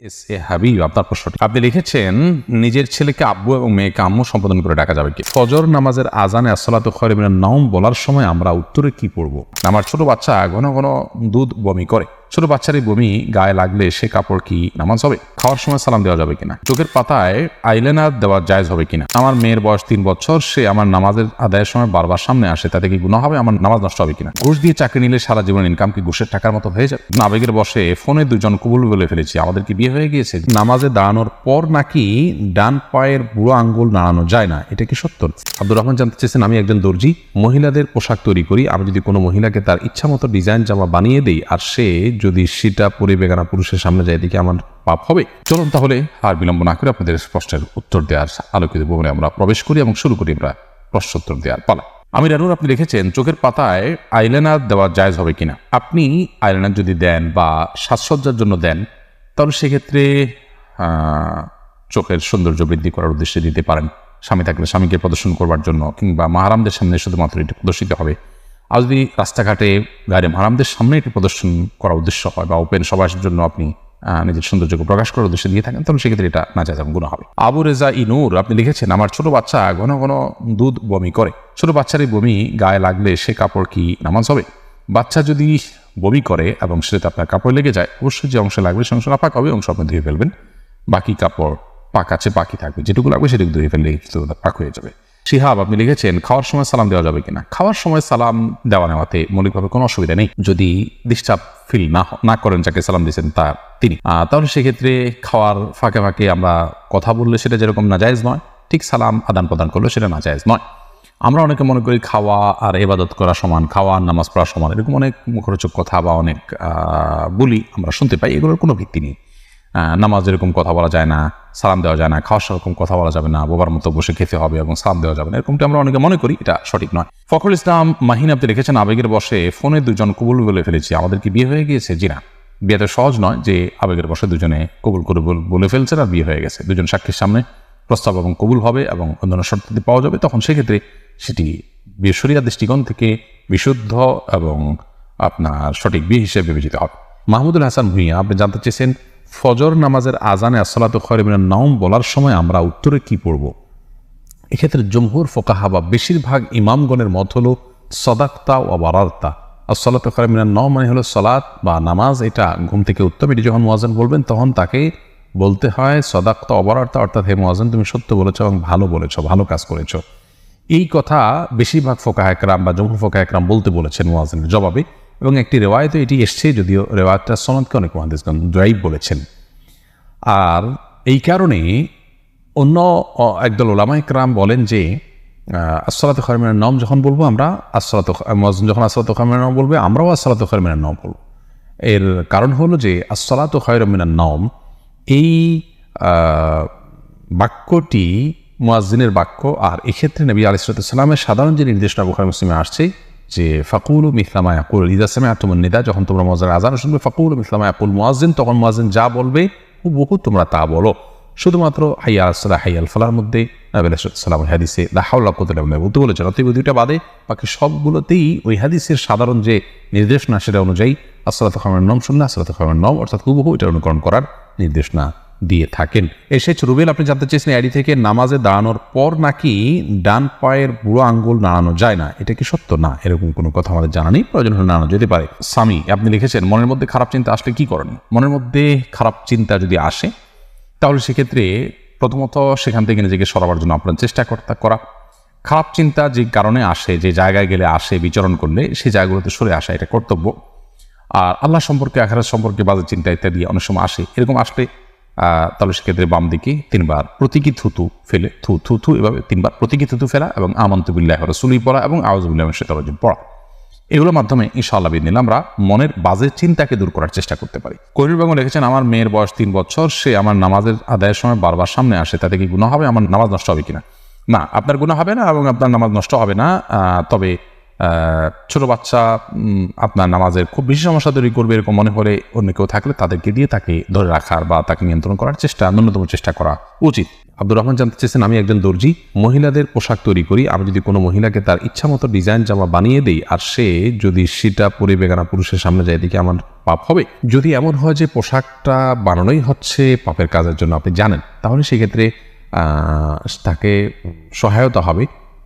S A Habib আপনার প্রশ্নটি। আপনি লিখেছেন, নিজের ছেলেকে আব্বু এবং মেয়েকে আম্মু সম্বোধন করে ডাকা যাবে কি? ফজর নামাজের আজানে আসলাত খরিমিনের নাম বলার সময় আমরা উত্তরে কি পড়ব? আমার ছোট বাচ্চা ঘন ঘন দুধ বমি করে। ছোট বাচ্চারই বমি গায়ে লাগলে সে কাপড় কি নামাজ হবে? খাওয়ার সময় সালাম দেওয়া যাবে কিনা? চোখের পাতায় আইলেনার দেওয়া জায়জ হবে কিনা? আমার মেয়ের বয়স তিন বছর, সে আমার নামাজের আদায়ের সময় বারবার সামনে আসে, তাতে কি গুণা হবে? আমার নামাজ নষ্ট হবে কিনা? ঘুষ দিয়ে চাকরি নিলে সারা জীবন ইনকাম কি ঘুষের টাকার মতো হয়ে যাবে? আবেগের বসে ফোনে দুজন কবুল বলে ফেলেছি, আমাদের কি বিয়ে হয়ে গিয়েছে? নামাজে দাঁড়ানোর পর নাকি ডান পায়ের বুড়ো আঙ্গুল নাড়ানো যায় না? এটা কি সত্য? আব্দুর রহমান জানতে চেয়েছেন, আমি একজন দর্জি। মহিলাদের পোশাক তৈরি করি, আমি যদি কোনো মহিলাকে তার ইচ্ছা মতো ডিজাইন জামা বানিয়ে দিই আর সে যদি সেটা পরে বেগানা পুরুষের সামনে যায় দিকে আমার পাপ হবে? চলুন তাহলে আর বিলম্ব না করে আপনাদের প্রশ্নের উত্তর দেওয়ার আলোকিত ভবনে আমরা প্রবেশ করি এবং শুরু করি আমরা প্রশ্নোত্তর দেওয়ার। পালা। আমি রানুর, আপনি লিখেছেন, চোখের পাতায় আইলাইনার দেওয়া জায়জ হবে কিনা? আপনি আইলাইনার যদি দেন বা সাজসজ্জার জন্য দেন, তাহলে সেক্ষেত্রে চোখের সৌন্দর্য বৃদ্ধি করার উদ্দেশ্যে দিতে পারেন। স্বামী থাকলে স্বামীকে প্রদর্শন করবার জন্য কিংবা মাহারামদের সামনে শুধুমাত্র এটি প্রদর্শিত হবে। আর যদি রাস্তাঘাটে গাড়ি মাহারামদের সামনে এটি প্রদর্শন করার উদ্দেশ্য হয় বা ওপেন সবার জন্য আপনি নিজের সৌন্দর্যকে প্রকাশ করার উদ্দেশ্যে দিয়ে থাকেন, তাহলে সেক্ষেত্রে এটা না যায় গুণ হবে। আবু রেজা ইনুর আপনি লিখেছেন, আমার ছোট বাচ্চা ঘন ঘন দুধ বমি করে। ছোট বাচ্চারই বমি গায়ে লাগলে সে কাপড় কি নামাজ হবে? বাচ্চা যদি বমি করে এবং সেটাতে আপনার কাপড় লেগে যায়, অবশ্যই যে অংশ লাগবে সে অংশ না নাপাক হবে অংশ আপনি ধুয়ে ফেলবেন। বাকি কাপড় পাক আছে, বাকি থাকবে, যেটুকু লাগবে সেটুকু ধুয়ে ফেললে পাক হয়ে যাবে। শিহাব, আপনি লিখেছেন, খাওয়ার সময় সালাম দেওয়া যাবে কিনা? খাওয়ার সময় সালাম দেওয়া নেওয়াতে মৌলিকভাবে কোনো অসুবিধা নেই। যদি ডিস্টার্ব ফিল না না করেন যাকে সালাম দিয়েছেন তার তিনি। তাহলে সেক্ষেত্রে খাওয়ার ফাঁকে ফাঁকে আমরা কথা বললে সেটা যেরকম নাজায়েজ নয়, ঠিক সালাম আদান প্রদান করলে সেটা নাজায়েজ নয়। আমরা অনেকে মনে করি খাওয়া আর এবাদত করা সমান, খাওয়া আর নামাজ পড়া সমান, এরকম অনেক মুখরোচক কথা বা অনেক বলি আমরা শুনতে পাই, এগুলোর কোনো ভিত্তি নেই। নামাজ এরকম কথা বলা যায় না, সালাম দেওয়া যায় না, খাওয়ার সেরকম কথা বলা যাবে না, বোবার মতো বসে খেতে হবে এবং সালাম দেওয়া যাবে না, এরকমটা আমরা অনেকে মনে করি, এটা সঠিক নয়। ফখরুল ইসলাম মাহিন আপনি লিখেছেন, আবেগের বসে ফোনে দুজন কবুল বলে ফেলেছি, আমাদের কি বিয়ে হয়ে গিয়েছে? জি না। বিয়েতে সহজ নয় যে আবেগের বসে দুজনে কবুল করে বলে ফেলছেন আর বিয়ে হয়ে গেছে। দুজন সাক্ষীর সামনে প্রস্তাব এবং কবুল হবে এবং অন্যান্য শর্তাদি পাওয়া যাবে, তখন সেক্ষেত্রে সেটি বিশ্বরিয়া দৃষ্টিকোণ থেকে বিশুদ্ধ এবং আপনার সঠিক বিয়ে হিসেবে বিবেচিত হবে। মাহমুদুল হাসান ভুঁইয়া, আপনি জানতে চেয়েছেন ফজর নামাজের আজানে আসসালাতু খরিমিনের নাম বলার সময় আমরা উত্তরে কি পড়ব? এক্ষেত্রে জমহুর ফোকাহা বা বেশিরভাগ ইমামগণের মত হলো সদাক্তা ও বারার্তা আর সলাত খরামিনার ন মানে হলো সলাৎ বা নামাজ, এটা ঘুম থেকে উত্তম এটি যখন মোয়াজান বলবেন, তখন তাকে বলতে হয় সদাক্তা অবরার্তা অর্থাৎ হে মোয়াজান তুমি সত্য বলেছ এবং ভালো বলেছ, ভালো কাজ করেছ। এই কথা বেশিরভাগ ফোকাহ একরাম বা জমহুর ফোকাহ একরাম বলতে বলেছেন মোয়াজানের জবাবে। এবং একটি রেওয়ায়তে এটি এসছে, যদিও রেওয়ায়তটা সনদকে অনেক মহাদিসগণ ড্রাইভ বলেছেন। আর এই কারণে অন্য একদল ওলামা ইকরাম বলেন যে আসসালাত খরমিনের নাম যখন বলব আমরা আসসালাত মজন যখন আসসালাত খরমিনের নাম বলবে, আমরাও আসসালাত খরমিনের নাম বলব। এর কারণ হলো যে, আসসালাত খয়রমিনার নাম এই বাক্যটি মুয়াজ্জিনের বাক্য, আর এক্ষেত্রে নবী আলিসালামের সাধারণ যে নির্দেশনা বুখার মুসলিমে আসছে যে ফাকুল মিসলামা ইয়াকুল ইদাসমে আতমন নিদা, যখন তোমরা মজার আজান শুনবে, ফাকুল মিসলামা ইয়াকুল মুয়াজ্জিন, তখন মুয়াজ্জিন যা বলবে বহু তোমরা তা বলো। শুধুমাত্র হাইয়া আসসালাহ হাইয়াল ফালার মধ্যে সালাম হাদিসে লাহাউল্লাহ কোথাও বলতে বলেছেন অতএব দুইটা বাদে, বাকি সবগুলোতেই ওই হাদিসের সাধারণ যে নির্দেশনা, সেটা অনুযায়ী আসসালাত খামের নম শুনলে আসসালাত খামের নম অর্থাৎ হুবহু এটা অনুকরণ করার নির্দেশনা। দিয়ে থাকেন। এসেছ, রুবেল, আপনি জানতে চেয়েছেন আইডি থেকে নামাজে দাঁড়ানোর পর নাকি ডান পায়ের বুড়ো আঙ্গুল নাড়ানো যায় না? এটা কি সত্য? না, এরকম কোনো কথা আমাদের জানা নেই। প্রয়োজন হলে নাড়ানো যেতে পারে। স্বামী, আপনি লিখেছেন, মনের মধ্যে খারাপ চিন্তা আসলে কি করেন? মনের মধ্যে খারাপ চিন্তা যদি আসে, তাহলে সেক্ষেত্রে প্রথমত সেখান থেকে নিজেকে সরাবার জন্য আপনার চেষ্টা করতে, করা। খারাপ চিন্তা যে কারণে আসে, যে জায়গায় গেলে আসে, বিচরণ করলে সেই জায়গাগুলোতে সরে আসা এটা কর্তব্য। আর আল্লাহ সম্পর্কে, আখারাত সম্পর্কে বাজে চিন্তা ইত্যাদি অনেক সময় আসে। এরকম আসলে তাহলে সেক্ষেত্রে বাম দিকে তিনবার প্রতীকী থুতু ফেলে, থু থু থু এভাবে তিনবার প্রতীকী থুতু ফেলা এবং আমন্তবিল্লাহ রসুলি পড়া এবং আওয়াজবুল্লাহ সেতারজিম পড়া। এগুলোর মাধ্যমে ইনশাআল্লাহ বিদিন আমরা মনের বাজে চিন্তাকে দূর করার চেষ্টা করতে পারি। করির বেগম লিখেছেন, আমার মেয়ের বয়স তিন বছর, সে আমার নামাজের আদায়ের সময় বারবার সামনে আসে, তাতে কি গুণা হবে? আমার নামাজ নষ্ট হবে কিনা? না, আপনার গুণা হবে না এবং আপনার নামাজ নষ্ট হবে না তবে ছোট বাচ্চা আপনার নামাজের খুব বেশি সমস্যা তৈরি করবে এরকম মনে হলে অন্য কেউ থাকলে তাদেরকে দিয়ে তাকে ধরে রাখার বা তাকে নিয়ন্ত্রণ করার চেষ্টা, ন্যূনতম চেষ্টা করা উচিত। আব্দুর রহমান জানতে চেয়েছেন, আমি একজন দর্জি, মহিলাদের পোশাক তৈরি করি। আমি যদি কোনো মহিলাকে তার ইচ্ছা মতো ডিজাইন জামা বানিয়ে দিই আর সে যদি সেটা পরে বেগানা পুরুষের সামনে যায় দিকে আমার পাপ হবে? যদি এমন হয় যে পোশাকটা বানানোই হচ্ছে পাপের কাজের জন্য, আপনি জানেন, তাহলে সেক্ষেত্রে তাকে সহায়তা হবে।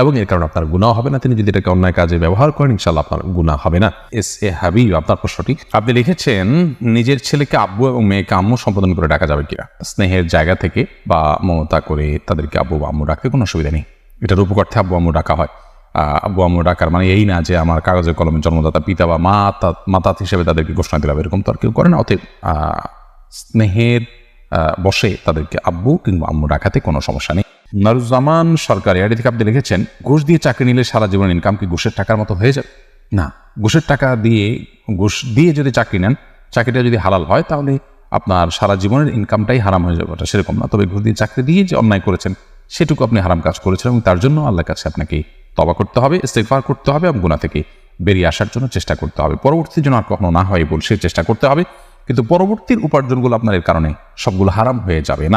এবং এর কারণে আপনার গুণাও হবে না। তিনি যদি এটাকে অন্যায় কাজে ব্যবহার করেন ইনশাল্লাহ আপনার গুণা হবে না। এস এ হাবি আপনার প্রশ্নটি? আপনি লিখেছেন, নিজের ছেলেকে আব্বু এবং মেয়েকে আম্মু সম্বোধন করে ডাকা যাবে কিনা? স্নেহের জায়গা থেকে বা মমতা করে তাদেরকে আব্বু বা আম্মু ডাকতে কোনো অসুবিধা নেই। এটার উপকার্থে আব্বু আম্মু ডাকা হয়। আব্বু আম্মু ডাকার মানে এই না যে আমার কাগজে কলমে জন্মদাতা পিতা বা মা মাতাত হিসেবে তাদেরকে ঘোষণা দিলাম, এরকম তো আর কেউ করে না। অতএব স্নেহের বসে তাদেরকে আব্বু কিংবা আম্মু ডাকাতে কোনো সমস্যা নেই। নারুজ্জামান সরকার এআইডি থেকে আপনি লিখেছেন ঘুষ দিয়ে চাকরি নিলে সারা জীবন ইনকাম কি ঘুষের টাকার মতো হয়ে যাবে? না। ঘুষের টাকা দিয়ে ঘুষ দিয়ে যদি চাকরি নেন চাকরিটা যদি হালাল হয় তাহলে আপনার সারা জীবনের ইনকামটাই হারাম হয়ে যাবে। ওটা সেরকম না। তবে ঘুষ দিয়ে চাকরি দিয়ে যে অন্যায় করেছেন সেটুকু আপনি হারাম কাজ করেছেন এবং তার জন্য আল্লাহর কাছে আপনাকে তবা করতে হবে ইস্তেগফার করতে হবে এবং গুণা থেকে বেরিয়ে আসার জন্য চেষ্টা করতে হবে। পরবর্তীতে যেন আর কখনো না হয় বল সে চেষ্টা করতে হবে কিন্তু পরবর্তীর উপার্জনগুলো আপনার এর কারণে সবগুলো হারাম হয়ে যাবে। না।